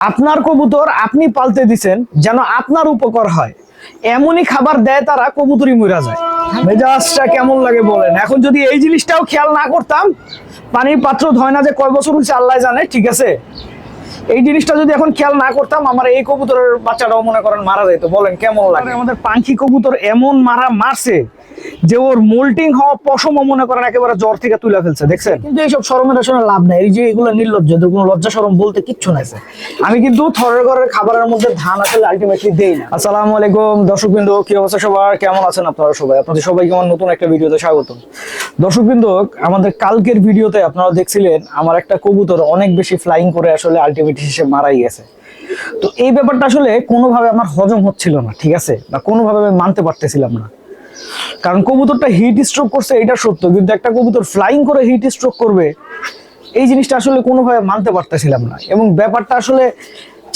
আপনার কবুতর আপনি পালতে দিছেন যেন আপনার উপকার হয়। এমনই খাবার দেয় তারা কবুতরই মরা যায়। মেজাজটা কেমন লাগে বলেন। এখন যদি এই জিনিসটাও খেয়াল না করতাম, পানির পাত্র ধয় না যে কয় বছর হচ্ছে আল্লাহ জানে, ঠিক আছে? এই জিনিসটা যদি এখন খেয়াল না করতাম আমার এই কবুতরের বাচ্চাটাও মনে করেন মারা যেত। বলেন কেমন লাগে? আমাদের পাখি কবুতর এমন মারা মারছে যে ওর মোল্টিং হওয়া পশম মনে করেন একেবারে জ্বর থেকে তুলে ফেলছে দেখছেন? কিন্তু এইসব শরমের আসলে লাভ নাই। এই যে এগুলো নির্লজ্জ কোনো লজ্জা শরম বলতে কিচ্ছু নাই। আমি কিন্তু থরের ঘরের খাবারের মধ্যে ধান আসলে আলটিমেটলি দেই না। আসসালামু আলাইকুম দর্শক বিন্দু কি অবস্থা সবার? কেমন আছেন আপনারা সবাই? আপনাদের সবাইকে আমার নতুন একটা ভিডিওতে স্বাগতম। দর্শক বিন্দু আমাদের কালকের ভিডিওতে আপনারা দেখছিলেন আমার একটা কবুতর অনেক বেশি ফ্লাইং করে আসলে আলটিমেটলি শেষে মারাই গেছে। তো এই ব্যাপারটা আসলে কোনোভাবে আমার হজম হচ্ছিল না, ঠিক আছে? বা কোনোভাবে আমি মানতে পারতেছিলাম না। কারণ কবুতরটা হিট স্ট্রোক করছে, এটা সত্য। কিন্তু একটা কবুতর ফ্লাইং করে হিট স্ট্রোক করবে, এই জিনিসটা আসলে কোনোভাবে মানতে পারতেছিলাম না। এবং ব্যাপারটা আসলে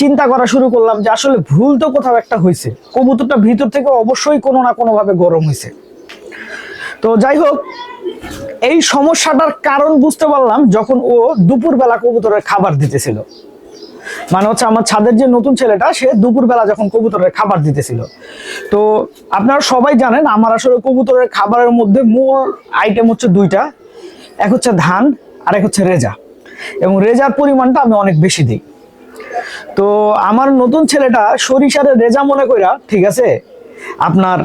চিন্তা করা শুরু করলাম যে আসলে ভুল তো কোথাও একটা হয়েছে। কবুতরটা ভিতর থেকে অবশ্যই কোনো না কোনোভাবে গরম হয়েছে। তো যাই হোক, এই সমস্যাটার কারণ বুঝতে পারলাম যখন ও দুপুরবেলা কবুতরের খাবার দিতেছিল। মানে হচ্ছে আমার ছাদের যে নতুন ছেলেটা, সে দুপুরবেলা যখন কবুতরের খাবার দিতেছিল। তো আপনারা সবাই জানেন, আমার আসলে কবুতরের খাবারের মধ্যে মূল আইটেম হচ্ছে দুইটা। এক হচ্ছে ধান আর এক হচ্ছে রেজা। এবং রেজার পরিমাণটা আমি অনেক বেশি দিই। তো আমার নতুন ছেলেটা সরিষার রেজা মনে কইরা, ঠিক আছে, আপনার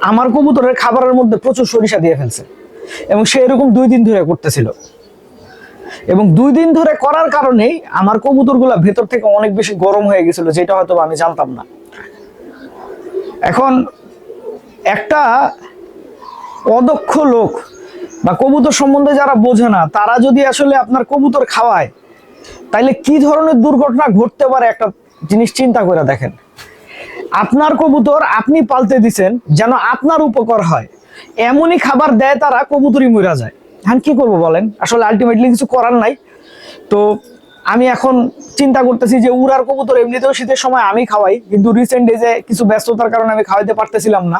আমার কবুতরের খাবারের মধ্যে প্রচুর সরিষা দিয়ে ফেলছে। এবং সে এরকম দুই দিন ধরে করতেছিল। এবং দুই দিন ধরে করার কারণেই আমার কবুতরগুলা ভেতর থেকে অনেক বেশি গরম হয়ে গেছিল, যেটা হয়তো আমি জানতাম না। এখন একটা অদক্ষ লোক বা কবুতর সম্বন্ধে যারা বোঝে না, তারা যদি আসলে আপনার কবুতর খাওয়ায়, তাইলে কি ধরনের দুর্ঘটনা ঘটতে পারে একটা জিনিস চিন্তা করে দেখেন। আপনার কবুতর আপনি পালতে দিছেন যেন আপনার উপকার হয়, এমনই খাবার দেয় তারা কবুতরই মরা যায়। হ্যাঁ কি করব বলেন? আসলে আলটিমেটলি কিছু করার নাই। তো আমি এখন চিন্তা করতেছি যে উড়ার কবুতর এমনিতেও শীতের সময় আমি খাওয়াই, কিন্তু রিসেন্ট ডেজে কিছু ব্যস্ততার কারণে আমি খাওয়াইতে পারতেছিলাম না।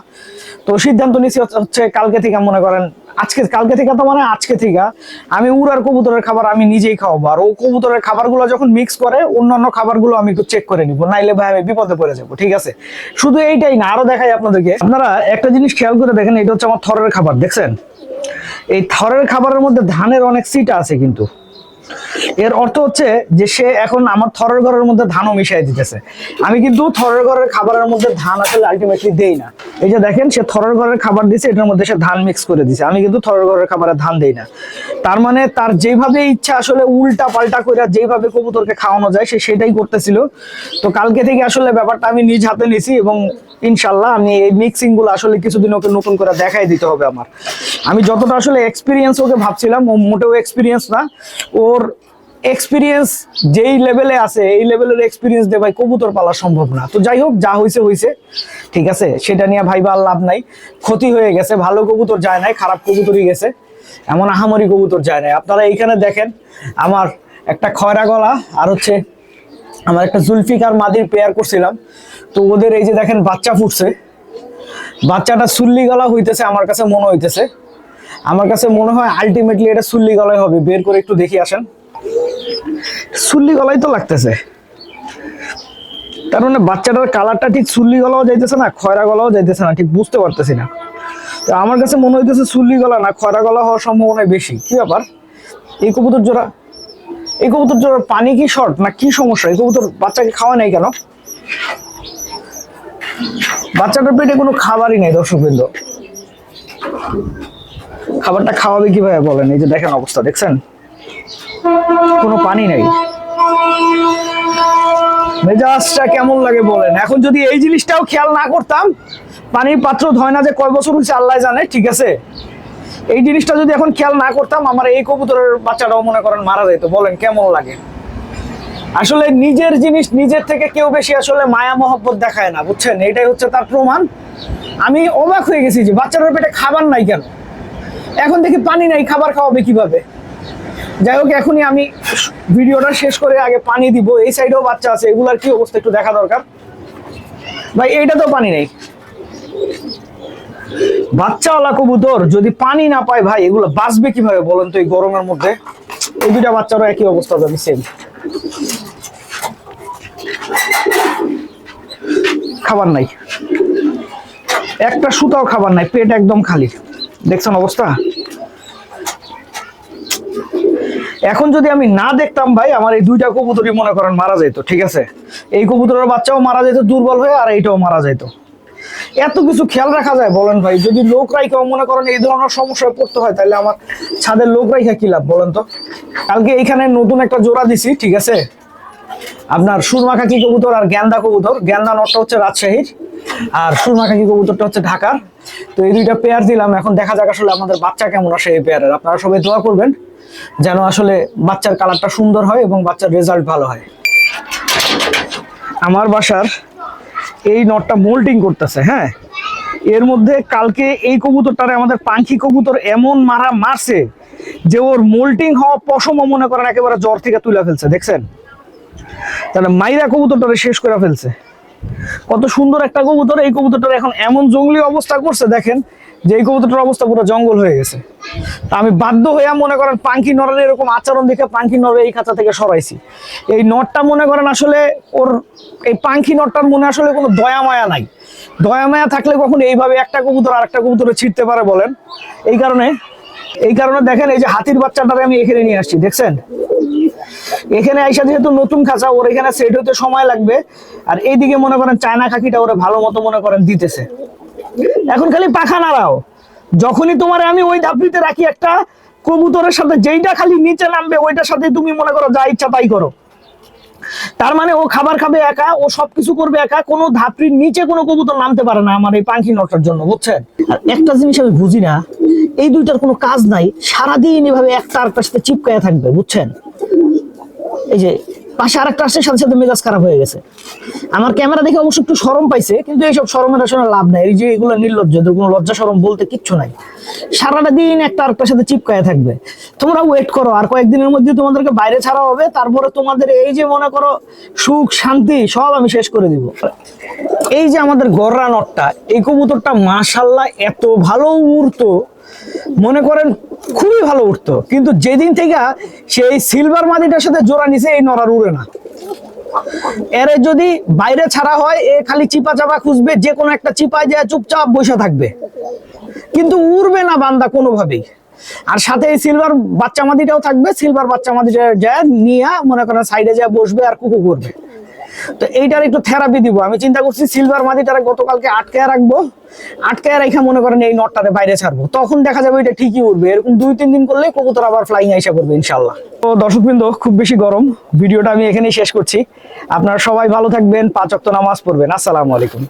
তো সিদ্ধান্ত নিচ্ছি হচ্ছে কালকে থেকে মনে করেন, আজকে কালকে থেকে তো মানে আজকে থেকে আমি উড়ার কবুতরের খাবার আমি নিজেই খাওয়াবো। আর ও কবুতরের খাবারগুলো যখন মিক্স করে, অন্যান্য খাবারগুলো আমি একটু চেক করে নিবো। নাইলে ভাই আমি বিপদে পড়ে যাব, ঠিক আছে? শুধু এইটাই না, আরও দেখাই আপনাদেরকে। আপনারা একটা জিনিস খেয়াল করে দেখেন, এটা হচ্ছে আমার থরের খাবার, দেখছেন? এই থরের খাবারের মধ্যে ধানের অনেক সিটা আছে কিন্তু। এর অর্থ হচ্ছে যে সে এখন আমার থরের ঘরের মধ্যে ধানও মিশাই দিতেছে। আমি কিন্তু থরের ঘরের খাবারের মধ্যে ধান আসলে আলটিমেটলি দেই না। এই যে দেখেন, সে থরের ঘরের খাবার দিছে, এটার মধ্যে সে ধান মিক্স করে দিছে। আমি কিন্তু থরের ঘরের খাবারে ধান দেই না। তার মানে তার যেভাবে ইচ্ছা আসলে উল্টা পাল্টা করে যেভাবে কবুতরকে খাওয়ানো যায়, সে সেটাই করতেছিল। তো কালকে থেকে আসলে ব্যাপারটা আমি নিজ হাতে নিছি এবং ইনশাল্লাহ আমি এই মিক্সিংগুলো আসলে কিছুদিন ওকে নতুন করে দেখাই দিতে হবে আমার। আমি যতটা আসলে এক্সপিরিয়েন্স ওকে ভাবছিলাম, ও মোটেও এক্সপিরিয়েন্স না। ওর এক্সপিরিয়েন্স যেই লেভেলে আছে, এই লেভেলের এক্সপিরিয়েন্স দিয়ে ভাই কবুতর পালা সম্ভব না। তো যাই হোক, যা হয়েছে হয়েছে ঠিক আছে? সেটা নিয়ে ভাইবা আর লাভ নাই। ক্ষতি হয়ে গেছে, ভালো কবুতর যায় নাই, খারাপ কবুতরই গেছে। এমন আহামরি কবুতর যায় নাই। আপনারা এইখানে দেখেন, আমার একটা খয়রা গলা আর হচ্ছে আমার একটা জুলফিকার মাদির পেয়ার করছিলাম। তো ওদের এই যে দেখেন, বাচ্চা ফুটছে। বাচ্চাটা সুল্লি গলা হইতেছে, আমার কাছে মনে হইতেছে। আমার কাছে মনে হয় আলটিমেটলি এটা সুল্লি গলায় হবে। বের করে একটু দেখি, আসেন। সুল্লি গলাই তো লাগতেছে। তার মানে বাচ্চাটার কালারটা ঠিক সুল্লি গলাও যাইতেছে না, খয়রা গলাও যাইতেছে না, ঠিক বুঝতে পারতেছি না। তো আমার কাছে মনে হইতেছে সুল্লি গলা না, খয়রা গলা হওয়ার সম্ভাবনা বেশি। কি ব্যাপার? এই কবুতর জোড়া? এই কবুতর জোড়ার পানি কি শর্ট না কি সমস্যা? এই কবুতর বাচ্চাকে খাওয়া নাই কেন? বাচ্চাটার পেটে কোনো খাবারই নেই, দর্শকবৃন্দ। খাবারটা খাওয়াবে কীভাবে বলেন? এই যে দেখেন অবস্থা, দেখছেন? কোনো পানি নেই। মেজাজটা কেমন লাগে বলেন? এখন যদি এই জিনিসটাও খেয়াল না করতাম, পানির পাত্র ধয় না যে কয় বছর হচ্ছে আল্লাহ জানে, ঠিক আছে? এই জিনিসটা যদি এখন খেয়াল না করতাম, আমার এই কবুতরের বাচ্চাটাও মনে করেন মারা যেত। বলেন, কেমন লাগে? আসলে নিজের জিনিস নিজের থেকে কেউ বেশি আসলে মায়া মহব্বত দেখায় না, বুঝছেন? এটাই হচ্ছে তার প্রমাণ। আমি অবাক হয়ে গেছি যে বাচ্চাটার পেটে খাবার নাই কেন? এখন দেখি পানি নাই, খাবার খাওয়াবে কীভাবে? যাই হোক, এখনই আমি ভিডিওটা শেষ করে আগে পানি দিব। এই সাইডেও বাচ্চা আছে, এগুলার কি অবস্থা একটু দেখা দরকার? ভাই, এইটা তো পানি নেই। বাচ্চাওয়ালা কবুতর, যদি পানি না পায় ভাই, এগুলো বাঁচবে কীভাবে বলেন তো এই গরমের মধ্যে? এই দুটা বাচ্চারও একই অবস্থা যাবে সেম খাবার নাই। একটা সুতাও খাবার নাই, পেট একদম খালি। দেখছেন অবস্থা? এখন যদি আমি না দেখতাম ভাই, আমার এই দুইটা কবুতরই মনে করেন মারা যেত, ঠিক আছে? এই কবুতরের বাচ্চাও মারা যেত, দুর্বল হয়ে আর এইটাও মারা যেত। এত কিছু খেয়াল রাখা যায়, বলেন ভাই। যদি লোক রাইখাও মনে করেন এই ধরনের সমস্যায় পড়তে হয়, তাহলে আমার ছাদের লোক রাইখা কি লাভ, বলেন তো? কালকে এইখানে নতুন একটা জোড়া দিছি, ঠিক আছে? আপনার সুরমাখাকি কবুতর আর গ্যান্দা কবুতর? গ্যান্দা নটটা হচ্ছে রাজশাহীর। আর সুরমাখাকি কবুতরটা হচ্ছে ঢাকার। তো এই দুইটা পেয়ার দিলাম। এখন দেখা যাক আসলে আমাদের বাচ্চা কেমন আসে এই পেয়ারের আপনারা সবাই দোয়া করবেন যেন আসলে বাচ্চার কালারটা সুন্দর হয় এবং বাচ্চার রেজাল্ট ভালো হয়। আমার বাসার এই নটটা মোল্টিং করতেছে হ্যাঁ? এর মধ্যে কালকে এই কবুতরটারে আমাদের পাখি কবুতর এমন মারা মারছে যে ওর মোল্টিং হওয়া পশম মনে করেন একেবারে জ্বর থেকে তুলে ফেলছে, দেখছেন? তাহলে মাইরা কবুতরটারে শেষ করে ফেলছে। কত সুন্দর একটা কবুতর। এই কবুতরটার এখন এমন জঙ্গলি অবস্থা করছে, দেখেন, যে এই কবুতরটার অবস্থা পুরো জঙ্গল হয়ে গেছে। তা আমি বাধ্য হইয়া মনে করেন পাঙ্কি নরের এরকম আচরণ দেখে পাঙ্কি নরের এই খাঁচা থেকে সরাইছি। এই নটটা মনে করেন আসলে ওর, এই পাঙ্কি নটটার মনে আসলে কোনো দয়া মায়া নাই। দয়া মায়া থাকলে কখন এইভাবে একটা কবুতর আর একটা কবুতরে ছিটতে পারে বলেন। এই কারণে এই কারণে দেখেন, এই যে হাতির বাচ্চাটারে আমি এখানে নিয়ে আসছি, দেখছেন? এখানে আইসা যেহেতু নতুন খাঁচা, ওর এখানে সেট হতে সময় লাগবে। আর এইদিকে মনে করেন চায়না খাকিটা ওরা ভালো মতো মনে করেন দিতেছে। এখন খালি পাখা নাড়াও। যখনই তোমার আমি ওই ধাপড়িতে রাখি একটা কবুতরের সাথে, যেইটা খালি নিচে নামবে, ওইটার সাথে তুমি মনে করো যা ইচ্ছা তাই করো। তার মানে ও খাবার খাবে একা, ও সবকিছু করবে একা, কোনো ধাপড়ির নিচে কোনো কবুতর নামতে পারে না আমার এই পাখি নটার জন্য, বুঝছেন? আর একটা জিনিস আমি বুঝি না, এই দুইটার কোনো কাজ নাই, সারাদিন এভাবে একটা আরেকটার সাথে চিপকায়া থাকবে, বুঝছেন? এই যে পাশে আরেকটা আসছে, সাথে সাথে মেজাজ খারাপ হয়ে গেছে। আমার ক্যামেরা দেখে অবশ্য একটু সরম পাইছে, কিন্তু এইসব সরমের আসলে লাভ নাই। এই যে এগুলো নির্লজ্জ কোনো লজ্জা সরম বলতে কিচ্ছু নাই। সারাটা দিন একটা আরেকটার সাথে চিপকায় থাকবে। তোমরা ওয়েট করো, আর কয়েকদিনের মধ্যে তোমাদেরকে বাইরে ছাড়া হবে, তারপরে তোমাদের এই যে মনে করো সুখ, শান্তি, সব আমি শেষ করে দিব। এই যে আমাদের গররা নটটা, এই কবুতরটা মাশাল্লাহ এত ভালো উড়তো। মনে করেন খুবই ভালো উঠতো। কিন্তু যেদিন থেকে সেই সিলভার মাদিটার সাথে জোড়া নিছে, এই নড়ার উড়ে না। এরে যদি বাইরে ছাড়া হয়, এ খালি চিপা চাপা খুঁজবে, যে কোনো একটা চিপায় যায়, চুপচাপ বসে থাকবে। কিন্তু উড়বে না বান্দা কোনোভাবেই। আর সাথে এই সিলভার বাচ্চা মাদিটাও থাকবে সিলভার বাচ্চা মাদিটা যায় নিয়ে মনে করেন সাইডে যায় বসবে আর কুকু করবে। তো এইটার একটু থেরাপি দিব। আমি চিন্তা করছি সিলভার মাটিটারে গতকালকে আটকায় রাখব। আটকায় রেখে মনে করেন এই নটটারে বাইরে ছাড়বো। তখন দেখা যাবে এটা ঠিকই উঠবে এরকম দুই, তিন দিন করলে কবুতর আবার ফ্লাইং আইসা করবে ইনশাল্লাহ তো দর্শকবৃন্দ, খুব বেশি গরম। ভিডিওটা আমি এখানেই শেষ করছি। আপনারা সবাই ভালো থাকবেন, পাঁচ অক্ত নামাজ পড়বেন। আসসালামু আলাইকুম।